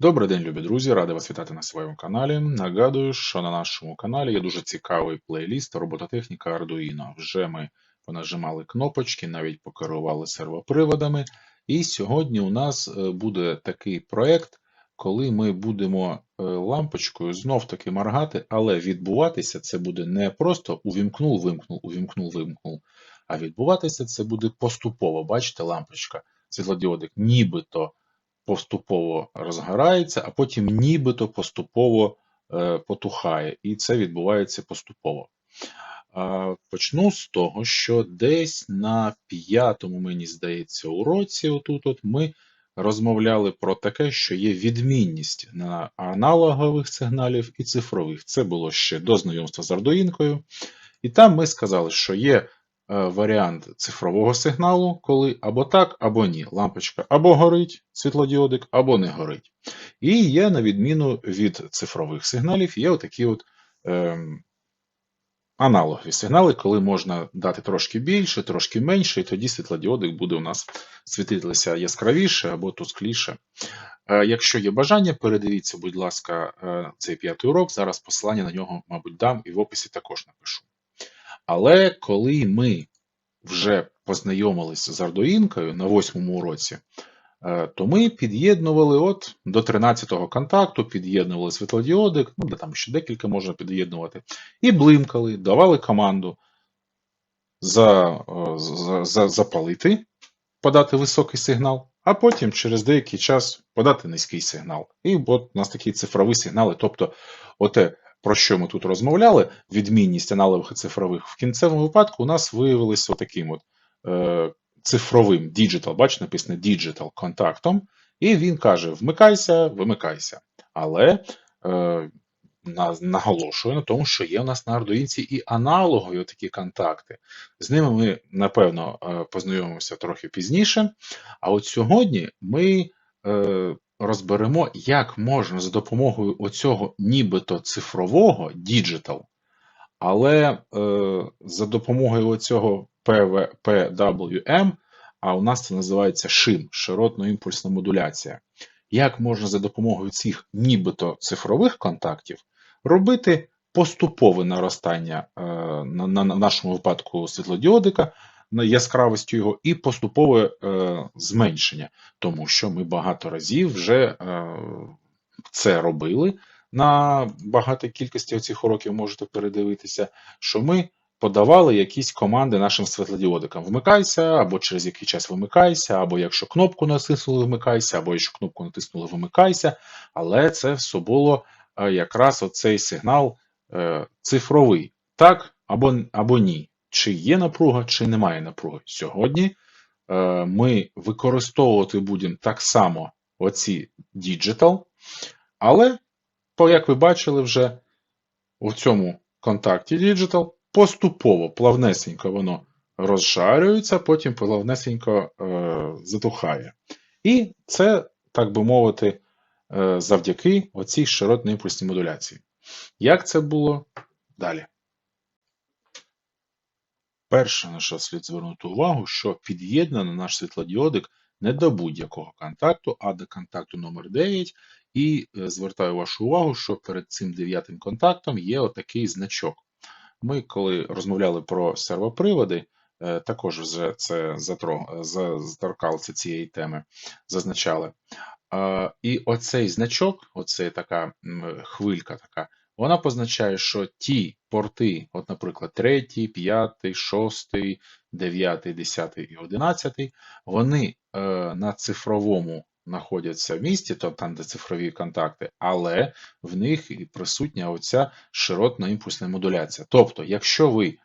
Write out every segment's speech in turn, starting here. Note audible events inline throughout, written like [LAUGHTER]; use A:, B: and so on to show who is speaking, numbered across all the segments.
A: Добрий день, любі друзі! Радий вас вітати на своєму каналі. Нагадую, що на нашому каналі є дуже цікавий плейліст робототехніка Arduino. Вже ми понажимали кнопочки, навіть покерували сервоприводами. І сьогодні у нас е, буде такий проект, коли ми будемо е, лампочкою знов-таки моргати, але відбуватися це буде не просто увімкнув, вимкнув, увімкнув, вимкнув, а відбуватися це буде поступово. Бачите, лампочка, світлодіодик, нібито поступово розгорається, а потім нібито поступово е, потухає. І це відбувається поступово. Почну з того, що десь на п'ятому, мені здається, уроці, отут от ми розмовляли про таке, що є відмінність на аналогових сигналів і цифрових. Це було ще до знайомства з Ардуїнкою. І там ми сказали, що є варіант цифрового сигналу, коли або так, або ні. Лампочка або горить світлодіодик, або не горить. І є, на відміну від цифрових сигналів, є отакі от е, аналогові сигнали, коли можна дати трошки більше, трошки менше, і тоді світлодіодик буде у нас світитися яскравіше або тускліше. Е, якщо є бажання, передивіться, будь ласка, е, цей п'ятий урок. Зараз посилання на нього, мабуть, дам і в описі також напишу. Але коли ми вже познайомилися з Ардуїнкою на восьмому уроці, е, то ми під'єднували от до 13-го контакту, під'єднували світлодіодик, ну де там ще декілька можна під'єднувати, і блимкали, давали команду за, е, за, за, запалити, подати високий сигнал, а потім через деякий час подати низький сигнал. І от у нас такі цифрові сигнали. Тобто, оте про що ми тут розмовляли, відмінність аналогових і цифрових, в кінцевому випадку у нас виявилося таким от е, цифровим digital, бачите, написано digital контактом, і він каже: вмикайся, вимикайся. Але е, наголошую на тому, що є у нас на ардуїнці і аналогові такі контакти. З ними ми, напевно, е, познайомимося трохи пізніше. А от сьогодні ми. Розберемо, як можна за допомогою оцього нібито цифрового digital, але е, за допомогою оцього PWM, а у нас це називається SHIM, широтно-імпульсна модуляція. Як можна за допомогою цих нібито цифрових контактів робити поступове наростання е, на, на, на нашому випадку світлодіодика яскравістю його і поступове е, зменшення, тому що ми багато разів вже е, це робили. На багатій кількості цих уроків можете передивитися, що ми подавали якісь команди нашим світлодіодикам. Вмикайся, або через який час вимикайся, або якщо кнопку натиснули, вмикайся, або якщо кнопку натиснули, вимикайся. Але це все було е, якраз оцей сигнал е, цифровий, так або, або ні чи є напруга, чи немає напруги. Сьогодні е, ми використовувати будемо так само оці Digital, але, як ви бачили, вже у цьому контакті Digital поступово плавнесенько воно розшарюється, потім плавнесенько е, затухає. І це, так би мовити, е, завдяки оцій широтній імпульсній модуляції. Як це було далі? Перше, на що слід звернути увагу, що під'єднано наш світлодіодик не до будь-якого контакту, а до контакту номер 9 І е, звертаю вашу увагу, що перед цим дев'ятим контактом є отакий значок. Ми, коли розмовляли про сервоприводи, е, також вже це заторкалися цієї теми, зазначали. І оцей значок, оце така хвилька така, вона позначає, що ті порти, от, наприклад, 3, 5, 6, 9, 10 і 11, вони е, на цифровому знаходяться в місті, тобто там, де цифрові контакти, але в них присутня оця широтна імпульсна модуляція. Тобто, якщо ви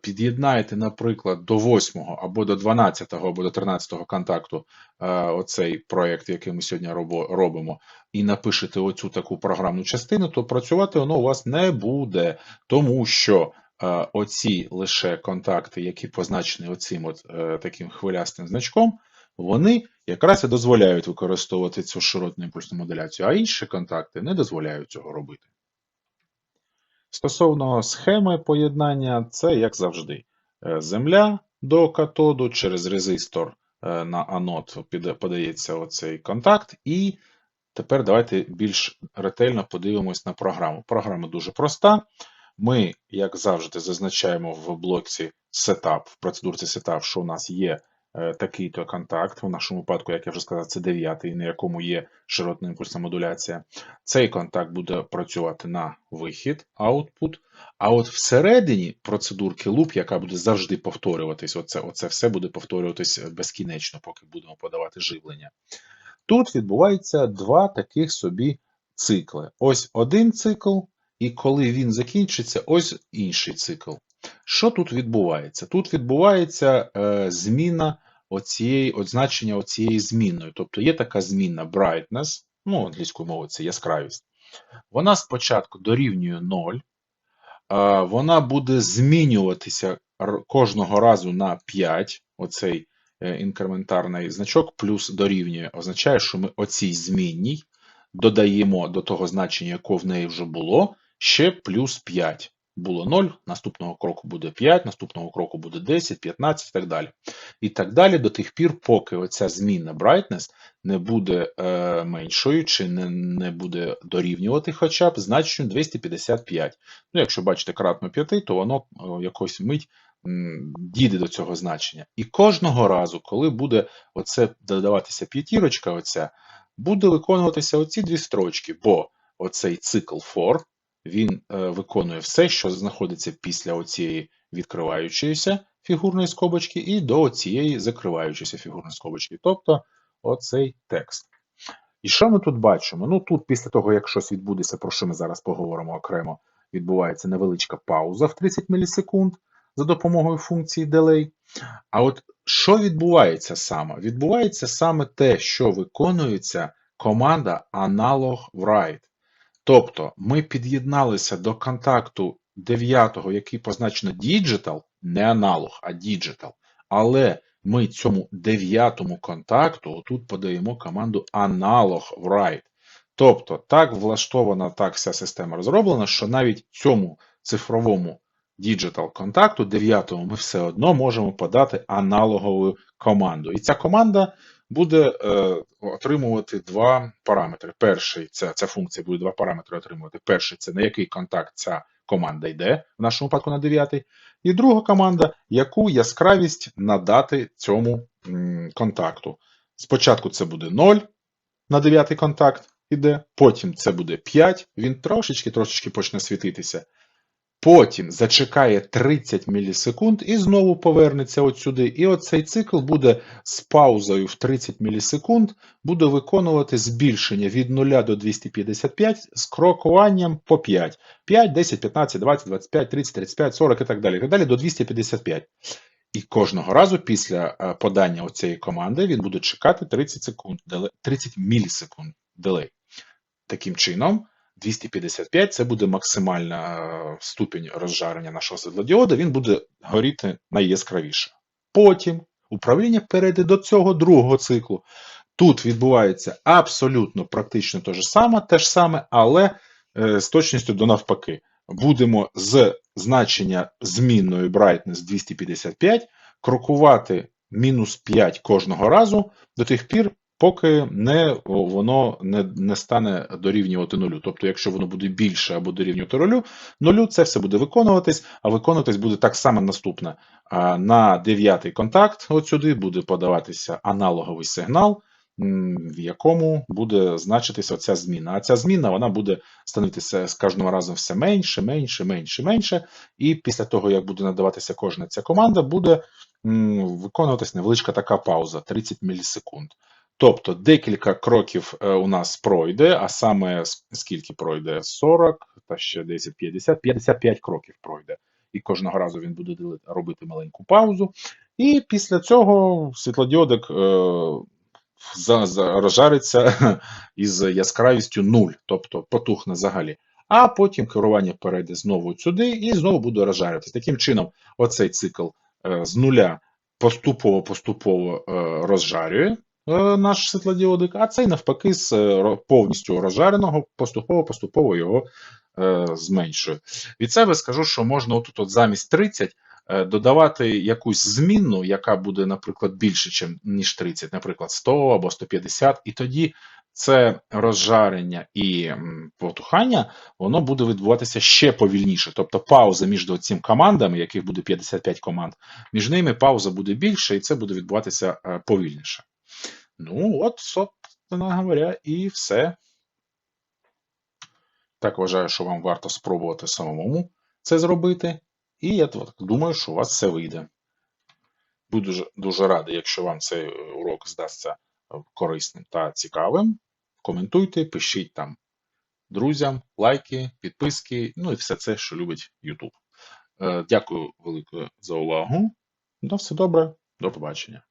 A: під'єднаєте, наприклад, до 8 або до 12 або до 13 контакту е, оцей проєкт, який ми сьогодні робимо, і напишете оцю таку програмну частину, то працювати воно у вас не буде, тому що е, оці лише контакти, які позначені оцим от таким хвилястим значком, вони якраз і дозволяють використовувати цю широтну імпульсну моделяцію, а інші контакти не дозволяють цього робити. Стосовно схеми поєднання, це як завжди. Е, земля до катоду через резистор е, на анод подається оцей контакт, і тепер давайте більш ретельно подивимось на програму. Програма дуже проста. Ми, як завжди, зазначаємо в блоці Setup, в процедурці Setup, що у нас є такий-то контакт. В нашому випадку, як я вже сказав, це дев'ятий, на якому є широтна імпульсна модуляція. Цей контакт буде працювати на вихід, output. А от всередині процедурки loop, яка буде завжди повторюватись, оце, оце все буде повторюватись безкінечно, поки будемо подавати живлення. Тут відбувається два таких собі цикли. Ось один цикл, і коли він закінчиться, ось інший цикл. Що тут відбувається? Тут відбувається е, зміна оцієї, от значення оцієї змінної. Тобто є така змінна brightness, ну, англійською мовою це яскравість. Вона спочатку дорівнює 0, вона буде змінюватися кожного разу на 5, оцей е, інкрементарний значок, плюс дорівнює, означає, що ми оцій змінній додаємо до того значення, яке в неї вже було, ще плюс 5. Було 0, наступного кроку буде 5, наступного кроку буде 10, 15 і так далі. І так далі до тих пір, поки оця змінна brightness не буде е, меншою чи не, не буде дорівнювати хоча б значенню 255. Ну, якщо бачите кратно 5, то воно е, якось мить дійде до цього значення. І кожного разу, коли буде оце додаватися п'ятірочка, оця, буде виконуватися оці дві строчки, бо оцей цикл for, він е, виконує все, що знаходиться після оцієї відкриваючоїся фігурної скобочки, і до цієї закриваючоїся фігурної скобочки, тобто оцей текст. І що ми тут бачимо? Ну тут, після того, як щось відбудеться, про що ми зараз поговоримо окремо, відбувається невеличка пауза в 30 мілісекунд за допомогою функції delay. А от що відбувається саме? Відбувається саме те, що виконується команда analog write. Тобто ми під'єдналися до контакту 9, який позначено digital, не аналог, а digital. Але ми цьому дев'ятому контакту отут подаємо команду analog write. Тобто так влаштована, так вся система розроблена, що навіть цьому цифровому digital контакту, дев'ятому, ми все одно можемо подати аналогову команду. І ця команда буде е, отримувати два параметри. Перший це ця функція буде два параметри отримувати. Перший це на який контакт ця команда йде, в нашому випадку на 9. І друга команда, яку яскравість надати цьому контакту. Спочатку це буде 0 на 9 контакт іде, потім це буде 5, він трошечки трошечки почне світитися. Потім зачекає 30 мілісекунд і знову повернеться от сюди. І оцей цикл буде з паузою в 30 мілісекунд, буде виконувати збільшення від 0 до 255 з крокуванням по 5. 5, 10, 15, 20, 25, 30, 35, 40 і так далі. І так далі до 255. І кожного разу після е, подання оцієї команди він буде чекати 30 секунд, 30 мілісекунд делей. Таким чином, 255 це буде максимальна е, ступінь розжарення нашого світлодіода, він буде горіти найяскравіше. Потім управління перейде до цього другого циклу. Тут відбувається абсолютно практично те ж саме, те ж саме, але е, з точністю до навпаки. Будемо з значення змінної brightness 255 крокувати мінус 5 кожного разу до тих пір, поки не воно не, не стане дорівнювати нулю. Тобто, якщо воно буде більше або дорівнювати нулю, нулю це все буде виконуватись, а виконуватись буде так само наступне. На дев'ятий контакт, от сюди буде подаватися аналоговий сигнал, в якому буде значитися оця зміна. А ця зміна вона буде становитися з кожного разом все менше, менше, менше, менше. І після того, як буде надаватися кожна ця команда, буде виконуватись невеличка така пауза 30 мілісекунд. Тобто декілька кроків е, у нас пройде, а саме скільки пройде? 40 та ще 10, 50, 55 кроків пройде. І кожного разу він буде робити маленьку паузу. І після цього світлодіодик е, розжариться [LAUGHS] із яскравістю 0, тобто потухне взагалі. А потім керування перейде знову сюди і знову буде розжарюватися. Таким чином, оцей цикл е, з нуля поступово-поступово розжарює наш світлодіодик, а цей навпаки з е, повністю розжареного поступово-поступово його е, зменшує. Від себе скажу, що можна отут от замість 30 е, додавати якусь змінну, яка буде, наприклад, більше, ніж 30, наприклад, 100 або 150, і тоді це розжарення і потухання, воно буде відбуватися ще повільніше. Тобто пауза між цими командами, яких буде 55 команд, між ними пауза буде більше, і це буде відбуватися е, повільніше. Ну, от, собственно говоря, і все. Так вважаю, що вам варто спробувати самому це зробити. І я думаю, що у вас все вийде. Буду дуже, дуже радий, якщо вам цей е, урок здасться е, корисним та цікавим. Коментуйте, пишіть там друзям, лайки, підписки, ну і все це, що любить YouTube. Е, Дякую велике за увагу. На все добре, до побачення.